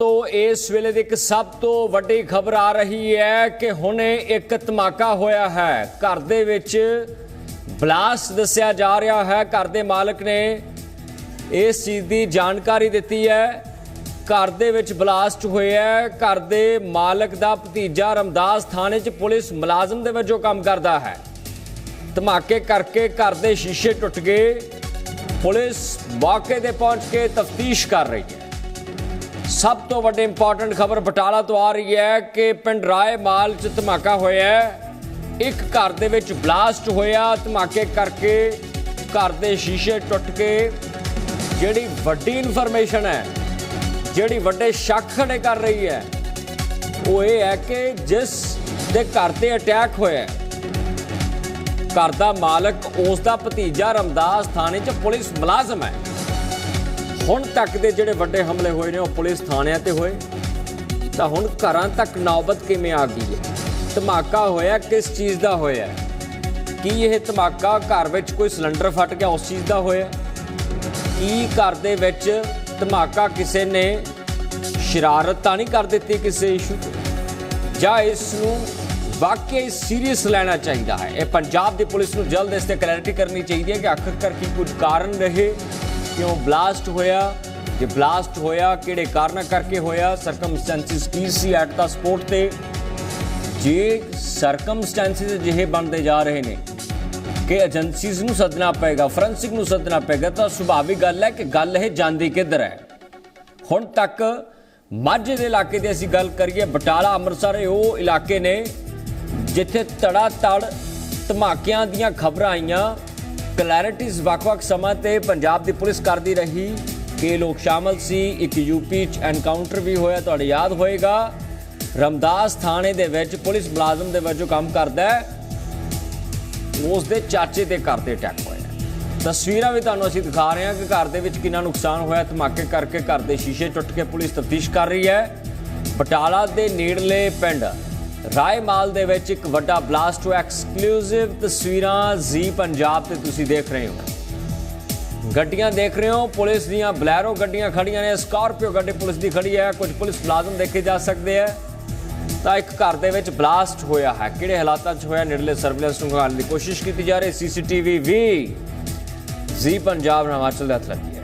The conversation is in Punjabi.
ਤੋਂ ਇਸ ਵੇਲੇ ਦੀ ਇੱਕ ਸਭ ਤੋਂ ਵੱਡੀ ਖਬਰ ਆ ਰਹੀ ਹੈ ਕਿ ਹੁਣੇ ਇੱਕ ਧਮਾਕਾ ਹੋਇਆ ਹੈ। ਘਰ ਦੇ ਵਿੱਚ ਬਲਾਸਟ ਦੱਸਿਆ ਜਾ ਰਿਹਾ ਹੈ। ਘਰ ਦੇ ਮਾਲਕ ਨੇ ਇਸ ਚੀਜ਼ ਦੀ ਜਾਣਕਾਰੀ ਦਿੱਤੀ ਹੈ। ਘਰ ਦੇ ਵਿੱਚ ਬਲਾਸਟ ਹੋਇਆ ਹੈ। ਘਰ ਦੇ ਮਾਲਕ ਦਾ ਭਤੀਜਾ ਰਮਦਾਸ ਥਾਣੇ 'ਚ ਪੁਲਿਸ ਮੁਲਾਜ਼ਮ ਦੇ ਵਜੋਂ ਕੰਮ ਕਰਦਾ ਹੈ। ਧਮਾਕੇ ਕਰਕੇ ਘਰ ਦੇ ਸ਼ੀਸ਼ੇ ਟੁੱਟ ਗਏ। ਪੁਲਿਸ ਮੌਕੇ ਤੇ ਪਹੁੰਚ ਕੇ ਤਫਤੀਸ਼ ਕਰ ਰਹੀ ਹੈ। ਸਭ ਤੋਂ ਵੱਡੀ ਇੰਪੋਰਟੈਂਟ ਖਬਰ ਬਟਾਲਾ ਤੋਂ ਆ ਰਹੀ ਹੈ ਕਿ ਪਿੰਡ ਰਾਏ ਮਾਲ 'ਚ ਧਮਾਕਾ ਹੋਇਆ ਹੈ। ਇੱਕ ਘਰ ਦੇ ਵਿੱਚ ਬਲਾਸਟ ਹੋਇਆ, ਧਮਾਕੇ ਕਰਕੇ ਘਰ ਦੇ ਸ਼ੀਸ਼ੇ ਟੁੱਟ ਕੇ। ਜਿਹੜੀ ਵੱਡੀ ਇਨਫੋਰਮੇਸ਼ਨ ਹੈ, ਜਿਹੜੀ ਵੱਡੇ ਸ਼ੱਕ ਖੜੇ ਕਰ ਰਹੀ ਹੈ, ਉਹ ਇਹ ਹੈ ਕਿ ਜਿਸ ਦੇ ਘਰ ਤੇ ਅਟੈਕ ਹੋਇਆ ਘਰ ਦਾ ਮਾਲਕ, ਉਸ ਦਾ ਭਤੀਜਾ ਰਮਦਾਸ ਥਾਣੇ 'ਚ ਪੁਲਿਸ ਮੁਲਾਜ਼ਮ ਹੈ। ਹੁਣ ਤੱਕ ਦੇ ਜਿਹੜੇ ਵੱਡੇ ਹਮਲੇ ਹੋਏ ਨੇ, ਉਹ ਪੁਲਿਸ ਥਾਣਿਆਂ ਤੇ ਹੋਏ। ਤਾਂ ਹੁਣ ਘਰਾਂ ਤੱਕ ਨੌਬਤ ਕਿਵੇਂ ਆ ਗਈ ਹੈ? ਧਮਾਕਾ ਹੋਇਆ, ਕਿਸ ਚੀਜ਼ ਦਾ ਹੋਇਆ ਕੀ ਇਹ ਧਮਾਕਾ ਘਰ ਵਿੱਚ ਕੋਈ ਸਿਲੰਡਰ ਫਟ ਗਿਆ, ਉਸ ਚੀਜ਼ ਦਾ ਹੋਇਆ ਕੀ ਘਰ ਦੇ ਵਿੱਚ ਧਮਾਕਾ ਕਿਸੇ ਨੇ ਸ਼ਰਾਰਤ ਤਾਂ ਨਹੀਂ ਕਰ ਦਿੱਤੀ ਕਿਸੇ ਇਸ਼ੂ ਤੇ? ਜਾਂ ਇਸ ਨੂੰ ਵਾਕਈ ਸੀਰੀਅਸ ਲੈਣਾ ਚਾਹੀਦਾ ਹੈ? ਇਹ ਪੰਜਾਬ ਦੀ ਪੁਲਿਸ ਨੂੰ ਜਲਦ ਇਸ ਤੇ ਕਲੈਰਿਟੀ ਕਰਨੀ ਚਾਹੀਦੀ ਹੈ ਕਿ ਆਖਰਕਾਰ ਕੀ ਕੁਝ ਕਾਰਨ ਰਹੇ ਕਿਉਂ ਬਲਾਸਟ ਹੋਇਆ? ਜੇ ਬਲਾਸਟ ਹੋਇਆ, ਕਿਹੜੇ ਕਾਰਨਾਂ ਕਰਕੇ ਹੋਇਆ? ਸਰਕਮਸਟੈਂਸਿਸ ਕੀ ਸੀ ਐਟ ਦਾ ਸਪੋਰਟ ਤੇ? ਜੇ ਸਰਕਮਸਟੈਂਸਿਸ ਅਜਿਹੇ ਬਣਦੇ ਜਾ ਰਹੇ ਨੇ ਕਿ ਏਜੰਸੀਜ਼ ਨੂੰ ਸੱਦਣਾ ਪਏਗਾ ਫੋਰੈਂਸਿਕ ਨੂੰ ਸੱਦਣਾ ਪਏਗਾ, ਤਾਂ ਸੁਭਾਵਿਕ ਗੱਲ ਹੈ ਕਿ ਗੱਲ ਇਹ ਜਾਂਦੀ ਕਿੱਧਰ ਹੈ? ਹੁਣ ਤੱਕ ਮਾਝੇ ਦੇ ਇਲਾਕੇ ਦੀ ਅਸੀਂ ਗੱਲ ਕਰੀਏ, ਬਟਾਲਾ, ਅੰਮ੍ਰਿਤਸਰ, ਇਹ ਉਹ ਇਲਾਕੇ ਨੇ ਜਿੱਥੇ ਤੜਾ ਤੜ ਧਮਾਕਿਆਂ ਦੀਆਂ ਖਬਰਾਂ ਆਈਆਂ। ਕਲੈਰਿਟੀਜ਼ ਵੱਖ-ਵੱਖ ਸਮਾਂ ਤੇ ਪੰਜਾਬ ਦੀ ਪੁਲਿਸ ਕਰਦੀ ਰਹੀ। ਕਿ ਲੋਕ ਸ਼ਾਮਲ ਸੀ, ਇੱਕ ਯੂਪੀ ਚ ਐਨਕਾਊਂਟਰ ਵੀ ਹੋਇਆ, ਤੁਹਾਡੇ ਯਾਦ ਹੋਏਗਾ। ਰਮਦਾਸ ਥਾਣੇ ਦੇ ਵਿੱਚ ਪੁਲਿਸ ਮੁਲਾਜ਼ਮ ਦੇ ਵਜੋਂ ਕੰਮ ਕਰਦਾ ਹੈ। ਉਸ ਦੇ ਚਾਚੇ ਦੇ ਘਰ ਤੇ ਅਟੈਕ ਹੋਇਆ। ਤਸਵੀਰਾਂ ਵੀ ਤੁਹਾਨੂੰ ਅਸੀਂ ਦਿਖਾ ਰਹੇ ਹਾਂ ਕਿ ਘਰ ਦੇ ਵਿੱਚ ਕਿੰਨਾ ਨੁਕਸਾਨ ਹੋਇਆ। ਧਮਾਕੇ ਕਰਕੇ ਘਰ ਦੇ ਸ਼ੀਸ਼ੇ ਟੁੱਟ ਕੇ ਪੁਲਿਸ ਤਫਤੀਸ਼ ਕਰ ਰਹੀ ਹੈ। ਬਟਾਲਾ ਦੇ ਨੇੜਲੇ ਪਿੰਡ ਰਾਏਮਾਲ ਦੇ ਵਿੱਚ ਇੱਕ ਵੱਡਾ ਬਲਾਸਟ ਹੋਇਆ। ਐਕਸਕਲੂਸਿਵ ਤਸਵੀਰਾਂ ਜ਼ੀ ਪੰਜਾਬ ਤੇ ਤੁਸੀਂ ਦੇਖ ਰਹੇ ਹੋ। ਗੱਡੀਆਂ ਦੇਖ ਰਹੇ ਹੋ। ਪੁਲਿਸ ਦੀਆਂ ਬਲੈਰੋ ਗੱਡੀਆਂ ਖੜੀਆਂ ਨੇ। ਸਕਾਰਪੀਓ ਗੱਡੀ ਪੁਲਿਸ ਦੀ ਖੜੀ ਹੈ। ਕੁਝ ਪੁਲਿਸ ਮੁਲਾਜ਼ਮ ਦੇਖੇ ਜਾ ਸਕਦੇ ਆ ਤਾਂ ਇੱਕ ਘਰ ਦੇ ਵਿੱਚ ਬਲਾਸਟ ਹੋਇਆ ਹੈ। ਕਿਹੜੇ ਹਾਲਾਤਾਂ 'ਚ ਹੋਇਆ? ਨਿਰਲੇ ਸਰਵੇਲੈਂਸ ਨੂੰ ਖੰਗਾਲਣ ਦੀ ਕੋਸ਼ਿਸ਼ ਕੀਤੀ ਜਾ ਰਹੀ। ਸੀਸੀਟੀਵੀ ਵੀ। ਜ਼ੀ ਪੰਜਾਬ ਹਿਮਾਚਲ ਦੇ ਹੱਥ ਲੱਗੀ ਹੈ।